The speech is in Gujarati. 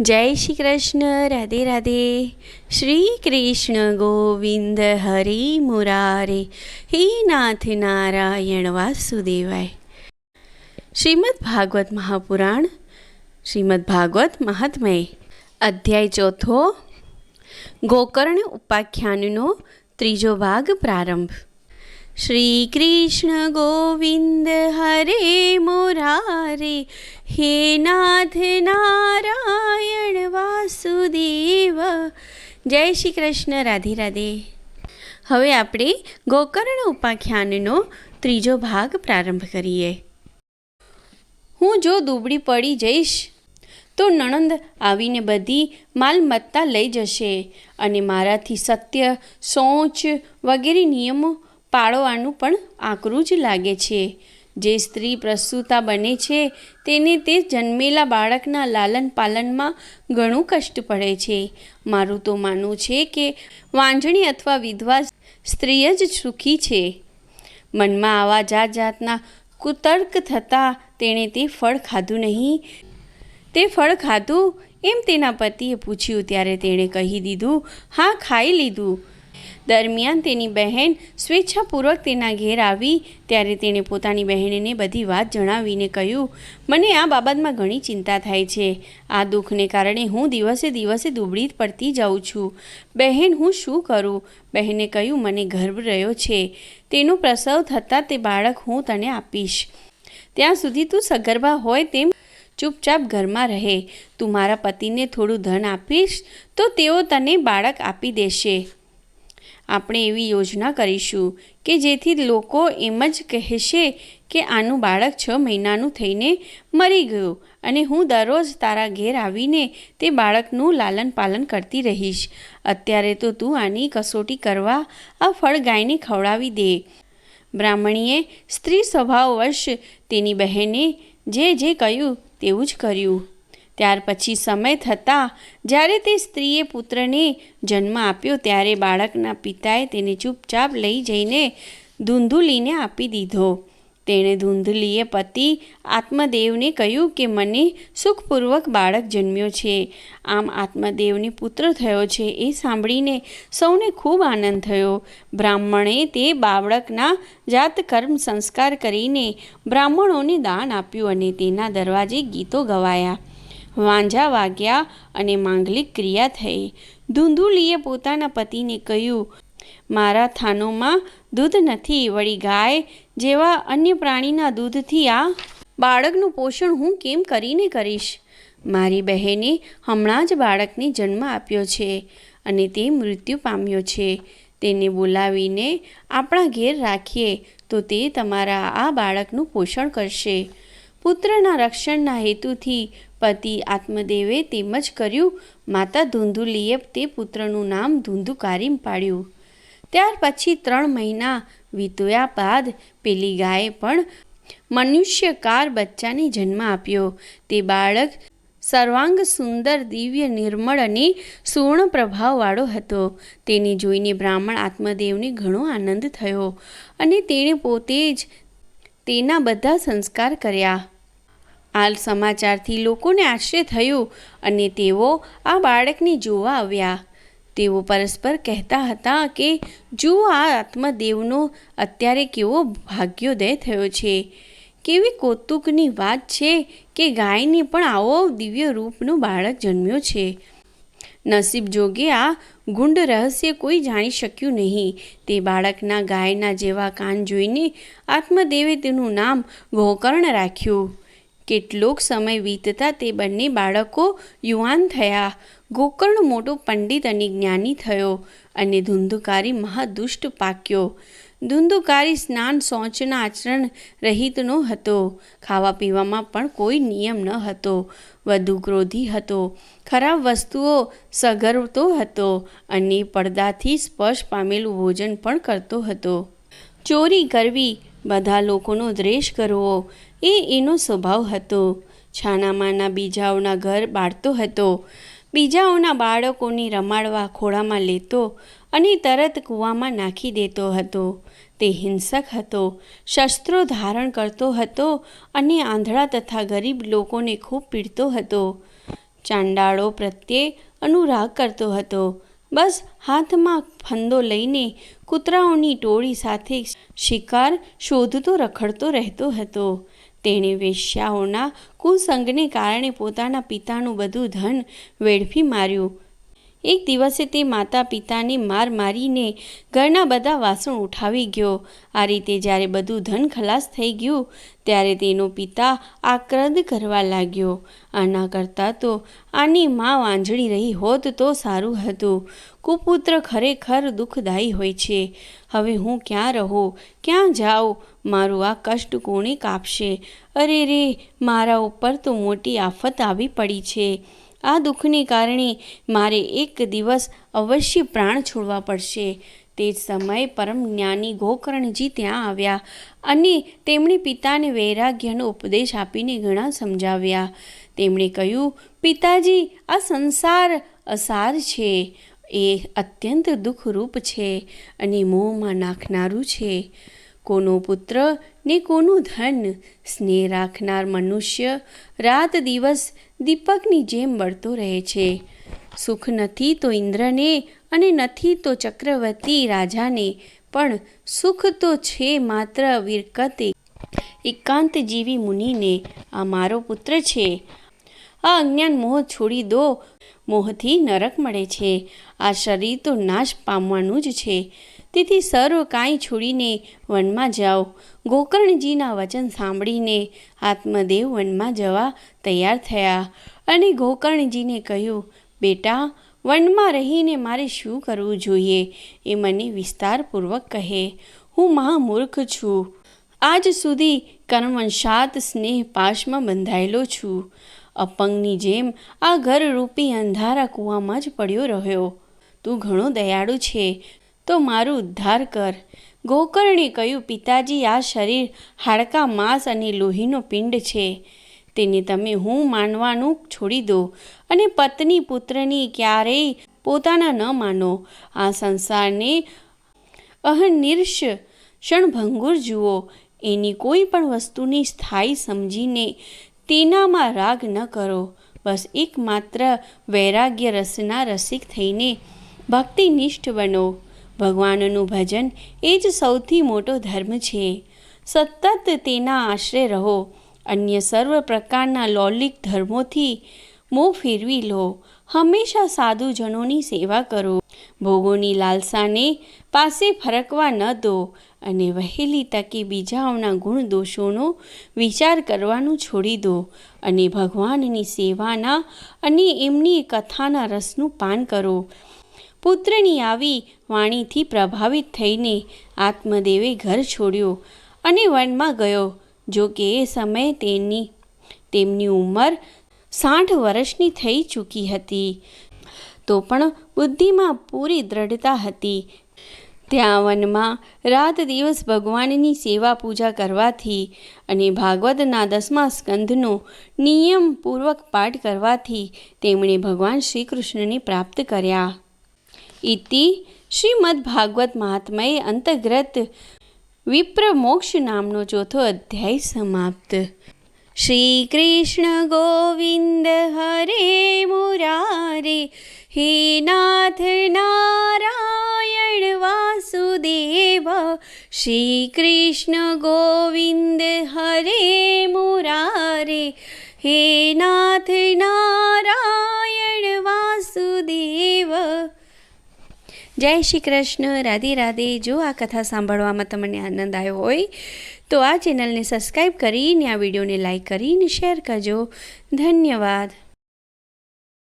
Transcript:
જય શ્રી કૃષ્ણ, રાધે રાધે. શ્રી કૃષ્ણ ગોવિંદ હરિ મુરારે. હે નાથ નારાયણ વાસુદેવાય. શ્રીમદ ભાગવત મહાપુરાણ, શ્રીમદ ભાગવત મહાત્મય. અધ્યાય ચોથો. ગોકર્ણ ઉપાખ્યાનનો ત્રીજો ભાગ પ્રારંભ. શ્રી કૃષ્ણ ગોવિંદ હરે મોરારે હે નાથ નારાયણ વાસુદેવ જય શ્રી કૃષ્ણ રાધે રાધે હવે આપણે ગોકર્ણ ઉપાખ્યાનનો ત્રીજો ભાગ પ્રારંભ કરીએ. હું જો દુબળી પડી જઈશ, તો નણંદ આવીને બધી માલમત્તા લઈ જશે અને મારાથી સત્ય, સોચ વગેરે નિયમો પાળવાનું પણ આકરું જ લાગે છે. જે સ્ત્રી પ્રસૂતા બને છે, તેને તે જન્મેલા બાળકના લાલન પાલનમાં ઘણું કષ્ટ પડે છે. મારું તો માનવું છે કે વાંજણી અથવા વિધવા સ્ત્રી જ સુખી છે. મનમાં આવા જાત જાતના કુતર્ક થતાં તેણે તે ફળ ખાધું નહીં. તે ફળ ખાધું એમ તેના પતિએ પૂછ્યું, ત્યારે તેણે કહી દીધું, હા, ખાઈ લીધું. દરમિયાન તેની બહેન સ્વેચ્છાપૂર્વક તેના ઘેર આવી, ત્યારે તેણે પોતાની બહેનને બધી વાત જણાવીને કહ્યું, મને આ બાબતમાં ઘણી ચિંતા થાય છે. આ દુઃખને કારણે હું દિવસે દિવસે દુબળી પડતી જાઉં છું. બહેન, હું શું કરું? બહેને કહ્યું, મને ગર્ભ રહ્યો છે. તેનો પ્રસવ થતાં તે બાળક હું તને આપીશ. ત્યાં સુધી તું સગર્ભા હોય તેમ ચૂપચાપ ઘરમાં રહે. તું મારા પતિને થોડું ધન આપીશ તો તેઓ તને બાળક આપી દેશે. આપણે એવી યોજના કરીશું કે જેથી લોકો એમ જ કહેશે કે આનું બાળક છ મહિનાનું થઈને મરી ગયું અને હું દરરોજ તારા ઘેર આવીને તે બાળકનું લાલન પાલન કરતી રહીશ. અત્યારે તો તું આની કસોટી કરવા આ ફળ ગાયને ખવડાવી દે. બ્રાહ્મણીએ સ્ત્રી સ્વભાવવશ તેની બહેને જે જે કહ્યું તેવું જ કર્યું. ત્યાર પછી સમય થતાં જ્યારે તે સ્ત્રીએ પુત્રને જન્મ આપ્યો ત્યારે બાળકના પિતાએ તેને ચૂપચાપ લઈ જઈને ધૂંધુલીને આપી દીધો. તેણે ધૂંધલીએ પતિ આત્મદેવને કહ્યું કે મને સુખપૂર્વક બાળક જન્મ્યો છે. આમ આત્મદેવને પુત્ર થયો છે એ સાંભળીને સૌને ખૂબ આનંદ થયો. બ્રાહ્મણે તે બાળકના જાત કર્મ સંસ્કાર કરીને બ્રાહ્મણોને દાન આપ્યું અને તેના દરવાજે ગીતો ગવાયા. વાંઝા વાગ્યા અને માંગલિક ક્રિયા થઈ. ધૂંધુલીએ પોતાના પતિને કહ્યું, મારા થાનોમાં દૂધ નથી, વળી ગાય જેવા અન્ય પ્રાણીના દૂધથી આ બાળકનું પોષણ હું કેમ કરીને કરીશ? મારી બહેને હમણાં જ બાળકને જન્મ આપ્યો છે અને તે મૃત્યુ પામ્યો છે. તેને બોલાવીને આપણા ઘેર રાખીએ તો તે તમારા આ બાળકનું પોષણ કરશે. પુત્રના રક્ષણના હેતુથી પતિ આત્મદેવે તેમ જ કર્યું. માતા ધૂંધુલીએ તે પુત્રનું નામ ધૂંધુકારીમ પાડ્યું. ત્યાર પછી ત્રણ મહિના વીત્યા બાદ પેલી ગાયે પણ મનુષ્યકાર બચ્ચાને જન્મ આપ્યો. તે બાળક સર્વાંગ સુંદર દિવ્ય નિર્મળ અને સુવર્ણ પ્રભાવવાળો હતો. તેને જોઈને બ્રાહ્મણ આત્મદેવને ઘણો આનંદ થયો અને તેણે પોતે જ તેના બધા સંસ્કાર કર્યા. આ સમાચારથી લોકોને આશ્ચર્ય થયું અને તેઓ આ બાળકને જોવા આવ્યા. તેઓ પરસ્પર કહેતા હતા કે, જુઓ આ આત્મદેવનો અત્યારે કેવો ભાગ્યોદય થયો છે. કેવી કૌતુકની વાત છે કે ગાયને પણ આવો દિવ્ય રૂપનું બાળક જન્મ્યો છે. નસીબ જોગે આ ગુંડ રહસ્ય કોઈ જાણી શક્યું નહીં. તે બાળકના ગાયના જેવા કાન જોઈને આત્મદેવે તેનું નામ ગોકર્ણ રાખ્યું. કેટલોક સમય વીતતા તે બંને બાળકો યુવાન થયા. ગોકર્ણ મોટો પંડિત અને જ્ઞાની થયો અને ધુંધુકારી મહાદુષ્ટ પાક્યો. ધુંધુકારી સ્નાન, શૌચના આચરણ રહિતનો હતો. ખાવા પીવામાં પણ કોઈ નિયમ ન હતો. વધુ ક્રોધી હતો. ખરાબ વસ્તુઓ સગરતો હતો અને પડદાથી સ્પર્શ પામેલું ભોજન પણ કરતો હતો. ચોરી કરવી બધા લોકોનો દ્વેષ કરવો. એ એનો સ્વભાવ હતો. છાનામાના બીજાઓના ઘર બાળતો હતો. બીજાઓના બાળકોની રમાડવા ખોળામાં લેતો અને તરત કૂવામાં નાખી દેતો હતો. તે હિંસક હતો. શસ્ત્રો ધારણ કરતો હતો અને આંધળા તથા ગરીબ લોકોને ખૂબ પીડતો હતો. ચાંડાળો પ્રત્યે અનુરાગ કરતો હતો. બસ હાથમાં ફંદો લઈને કૂતરાઓની ટોળી સાથે શિકાર શોધતો રખડતો રહેતો હતો. તેણે વેશ્યાઓના કુસંગને કારણે પોતાના પિતાનું બધું ધન વેડફી માર્યું. એક દિવસે તે માતા પિતાને માર મારીને ઘરના બધા વાસણ ઉઠાવી ગયો. આ રીતે જ્યારે બધું ધન ખલાસ થઈ ગયું, ત્યારે તેનો પિતા આક્રદ કરવા લાગ્યો. આના કરતાં તો આની મા વાંઝળી રહી હોત તો સારું હતું. કુપુત્ર ખરેખર દુઃખદાયી હોય છે. હવે હું ક્યાં રહું? ક્યાં જાઉં? મારું આ કષ્ટ કોણે કાપશે? અરે રે, મારા ઉપર તો મોટી આફત આવી પડી છે. આ દુઃખને કારણે મારે એક દિવસ અવશ્ય પ્રાણ છોડવા પડશે. તે જ સમયે પરમ જ્ઞાની ગોકર્ણજી ત્યાં આવ્યા અને તેમણે પિતાને વૈરાગ્યનો ઉપદેશ આપીને ઘણા સમજાવ્યા. તેમણે કહ્યું, પિતાજી, આ સંસાર અસાર છે. એ અત્યંત દુઃખરૂપ છે અને મોહમાં નાખનારું છે. કોનો પુત્ર ને કોનું ધન, સ્નેહ રાખનાર મનુષ્ય રાત દિવસ દીપકની જેમ બળતો રહે છે. સુખ નથી તો ઇન્દ્રને અને નથી તો ચક્રવર્તી રાજાને, પણ સુખ તો છે માત્ર વિરકતે. એકાંત જીવી મુનિને, આ મારો પુત્ર છે. આ અજ્ઞાન મોહ છોડી દો. મોહથી નરક મળે છે. આ શરીર તો નાશ પામવાનું જ છે. તેથી સર્વ કાંઈ છોડીને વનમાં જાઓ. ગોકર્ણજીના વચન સાંભળીને આત્મદેવ વનમાં જવા તૈયાર થયા અને ગોકર્ણજીને કહ્યું, બેટા, વનમાં રહીને મારે શું કરવું જોઈએ? એ મને વિસ્તારપૂર્વક કહે. હું મહામૂર્ખ છું. આજ સુધી કર્મવંશાત સ્નેહ પાશમાં બંધાયેલો છું. અપંગની જેમ આ ઘરરૂપી અંધારા કૂવામાં જ પડ્યો રહ્યો. તું ઘણો દયાળુ છે. તો મારું ઉદ્ધાર કર. ગોકર્ણે કહ્યું, પિતાજી, આ શરીર હાડકા, માંસ અને લોહીનો પિંડ છે. તેને તમે હું માનવાનું છોડી દો અને પત્ની પુત્રની ક્યારેય પોતાના ન માનો. આ સંસારને અહનિર્ષ ક્ષણભંગુર જુઓ. એની કોઈ પણ વસ્તુની સ્થાયી સમજીને તેનામાં રાગ ન કરો. બસ એકમાત્ર વૈરાગ્ય રસના રસિક થઈને ભક્તિનિષ્ઠ બનો. ભગવાનનું ભજન એ જ સૌથી મોટો ધર્મ છે. સતત તેના આશરે રહો, અન્ય સર્વ પ્રકારના લૌલિક ધર્મોથી મોં ફેરવી લો. હંમેશા સાધુજનોની સેવા કરો. ભોગોની લાલસાને પાસે ફરકવા ન દો અને વહેલી તકે બીજાઓના ગુણ દોષોનો વિચાર કરવાનું છોડી દો અને ભગવાનની સેવાના અને એમની કથાના રસનું પાન કરો. પુત્રની આવી વાણીથી પ્રભાવિત થઈને આત્મદેવે ઘર છોડ્યો અને વનમાં ગયો. જો કે એ સમયે તેની, તેમની ઉંમર સાઠ વર્ષની થઈ ચૂકી હતી. તો પણ બુદ્ધિમાં પૂરી દ્રઢતા હતી. ત્યાં વનમાં રાત દિવસ ભગવાનની સેવા પૂજા કરવાથી અને ભાગવતના દસમા સ્કંધનો નિયમપૂર્વક પાઠ કરવાથી તેમણે ભગવાન શ્રી કૃષ્ણને પ્રાપ્ત કર્યા. ઇતિ શ્રીમદ્ભાગવત મહાત્મયે અંતર્ગત વિપ્ર મોક્ષ નામનો ચોથો અધ્યાય સમાપ્ત શ્રી કૃષ્ણ ગોવિંદ હરે મુરારે હે નાથ નારાયણ વાસુદેવ શ્રી કૃષ્ણ ગોવિંદ હરે મુરારે હે નાથ નારાયણ જય શ્રી કૃષ્ણ, રાધે રાધે. જો આ કથા સાંભળવામાં તમને આનંદ આવ્યો હોય, તો આ ચેનલને સબસ્ક્રાઈબ કરીને આ વિડીયોને લાઈક કરીને શેર કરજો. ધન્યવાદ.